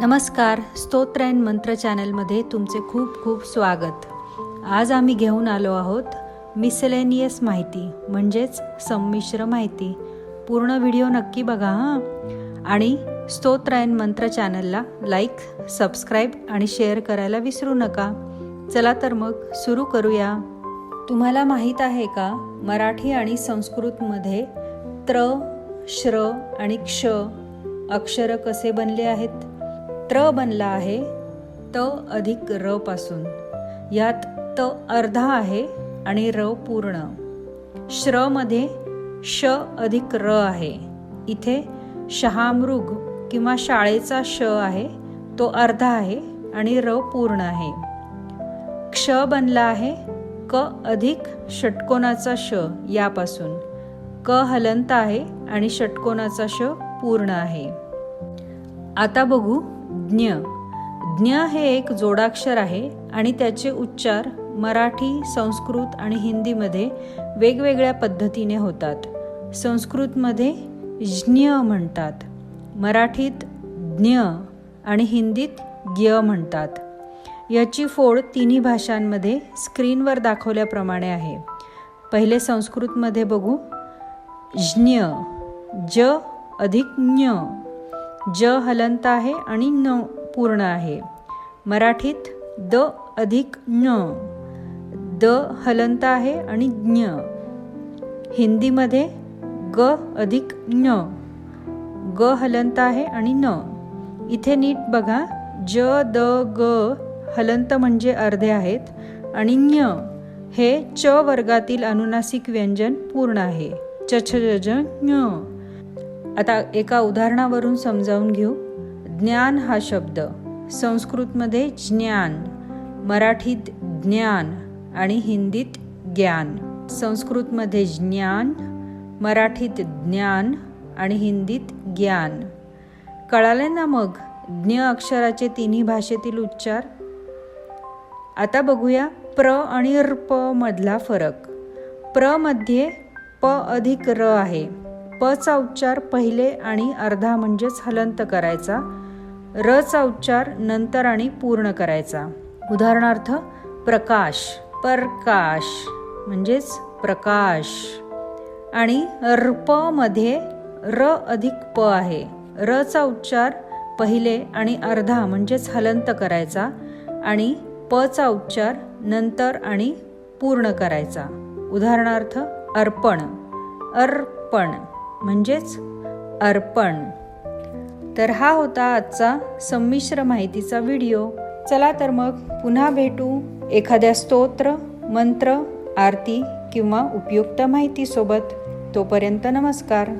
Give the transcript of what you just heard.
नमस्कार स्तोत्र अँड मंत्र चॅनलमध्ये तुमचे खूप खूप स्वागत. आज आम्ही घेऊन आलो आहोत मिसलेनियस माहिती म्हणजेच संमिश्र माहिती. पूर्ण व्हिडिओ नक्की बघा हां? आणि स्तोत्र अँड मंत्र चॅनलला लाईक सबस्क्राईब आणि शेअर करायला विसरू नका. चला तर मग सुरू करूया. तुम्हाला माहीत आहे का मराठी आणि संस्कृतमध्ये त्र श्र आणि क्ष अक्षर कसे बनले आहेत? त्र बनला आहे त अधिक र पासून. यात त अर्धा आहे आणि र पूर्ण. श्रमध्ये श अधिक र आहे. इथे शहामृग किंवा शाळेचा श आहे तो अर्धा आहे आणि र पूर्ण आहे. क्ष बनला आहे क अधिक षटकोनाचा श यापासून. क हलंत आहे आणि षटकोनाचा श पूर्ण आहे. आता बघू ज्ञ. ज्ञ हे एक जोडाक्षर आहे आणि त्याचे उच्चार मराठी संस्कृत आणि हिंदीमध्ये वेगवेगळ्या पद्धतीने होतात. संस्कृतमध्ये ज्ञ म्हणतात. मराठीत ज्ञ आणि हिंदीत ज्ञ म्हणतात. याची फोड तिन्ही भाषांमध्ये स्क्रीनवर दाखवल्याप्रमाणे आहे. पहिले संस्कृतमध्ये बघू. ज्ञ. ज अधिक ज्ञ. ज हलंत आहे आणि न पूर्ण आहे. मराठीत द अधिक ज्ञ द हलंत आहे आणि ज्ञ हिंदीमध्ये ग अधिक ञ. ग हलंत आहे आणि न. इथे नीट बघा. ज द ग हलंत म्हणजे अर्धे आहेत आणि ज्ञ हे च वर्गातील अनुनासिक व्यंजन पूर्ण आहे. च छ ज ज ज्ञ आता एका उदाहरणावरून समजावून घेऊ. ज्ञान हा शब्द. संस्कृतमध्ये ज्ञान मराठीत ज्ञान आणि हिंदीत ज्ञान. संस्कृतमध्ये ज्ञान मराठीत ज्ञान आणि हिंदीत ज्ञान. कळाले ना मग? ज्ञ अक्षराचे तिन्ही भाषेतील उच्चार? आता बघूया प्र आणि प मधला फरक. प्रमध्ये प अधिक र आहे. पचा उच्चार पहिले आणि अर्धा म्हणजेच हलंत करायचा. रचा उच्चार नंतर आणि पूर्ण करायचा. उदाहरणार्थ प्रकाश प्रकाश म्हणजेच प्रकाश. आणि रपमध्ये र अधिक प आहे. रचा उच्चार पहिले आणि अर्धा म्हणजेच हलंत करायचा आणि पचा उच्चार नंतर आणि पूर्ण करायचा. उदाहरणार्थ अर्पण अर्पण. म्हणजेच अर्पण. तर हा होता आजचा संमिश्र माहितीचा व्हिडिओ. चला तर मग पुन्हा भेटू एखाद्या स्तोत्र मंत्र आरती किंवा उपयुक्त माहितीसोबत. तोपर्यंत नमस्कार.